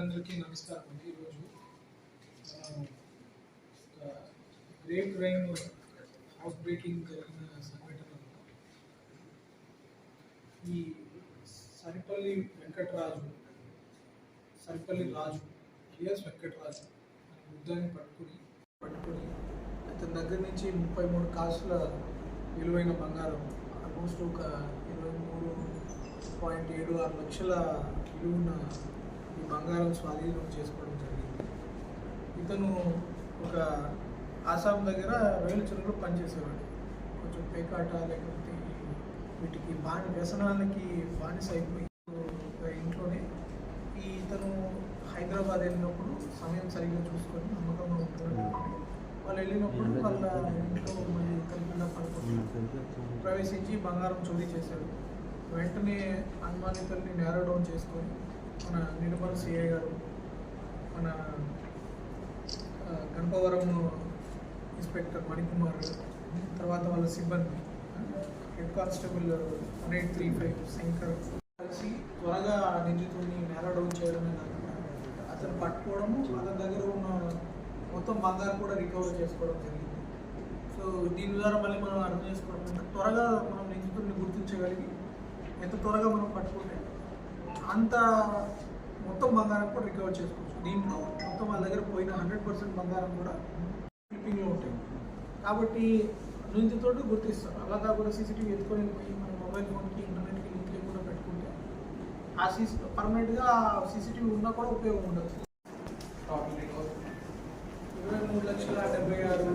అందరికీ నమస్కారం అండి ఈరోజు మనం ఒక గ్రేట్ రైన్ హౌస్ బ్రేకింగ్ జరిగిన సంఘటనలో ఈ సరిపల్లి వెంకటరాజు. సరిపల్లి రాజు. ఎస్ వెంకటరాజు. అనే పట్టుకుని పట్టుకుని అతని దగ్గర నుంచి ముప్పై మూడు కాసుల విలువైన బంగారం ఆల్మోస్ట్ ఒక ఇరవై మూడు పాయింట్ ఏడు ఆరు లక్షల విలువన్న ఈ బంగారం స్వాధీనం చేసుకోవడం జరిగింది. ఇతను ఒక ఆసాం దగ్గర రైలు చెరువులో పనిచేసేవాడు. కొంచెం పేకాట లేకపోతే వీటికి బాని వ్యసనానికి బానిస అయిపోయి ఇంట్లోనే ఈ ఇతను హైదరాబాద్ వెళ్ళినప్పుడు సమయం సరిగ్గా చూసుకొని నమ్మకంగా ఉంటున్నట్టు వాళ్ళు వెళ్ళినప్పుడు వాళ్ళ ఇంట్లో మళ్ళీ తలుపులా పడుకుంటున్నారు ప్రవేశించి బంగారం చోరీ చేశాడు. వెంటనే అనుమానితుల్ని నేరో డౌన్ చేసుకొని మన నిర్మల్ సిఐ గారు మన గణపవరం ఇన్స్పెక్టర్ మణికుమార్ తర్వాత వాళ్ళ సిబ్బంది head constable one eight three five Shankar కలిసి త్వరగా నిందితుడిని నేరో డౌన్ చేయడమే అతను పట్టుకోవడము అతని దగ్గర ఉన్న మొత్తం బంగారం కూడా రికవర్ చేసుకోవడం జరిగింది. సో దీని ద్వారా మళ్ళీ మనం అర్థం చేసుకోవడం ఏంటంటే త్వరగా మనం నిందితుడిని గుర్తించగలిగి ఎంత త్వరగా మనం పట్టుకుంటే అంత మొత్తం బంగారం కూడా రికవర్ చేసుకోవచ్చు. దీంట్లో మొత్తం వాళ్ళ దగ్గర పోయిన హండ్రెడ్ పర్సెంట్ బంగారం కూడా క్లిప్పింగ్లో ఉంటాయి. కాబట్టి నిందితుడు గుర్తిస్తారు అలా కాకుండా సీసీటీవీ ఎత్తుకొని పోయి మన మొబైల్ ఫోన్కి ఇంటర్నెట్కి లింక్ లేకుండా పెట్టుకుంటే ఆ సీసీ పర్మనెంట్గా సీసీటీవీ ఉన్నా కూడా ఉపయోగం ఉండదు. ఇరవై మూడు లక్షల డెబ్బై ఆరు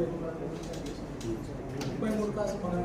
ముప్పై మూడు కాసు మనం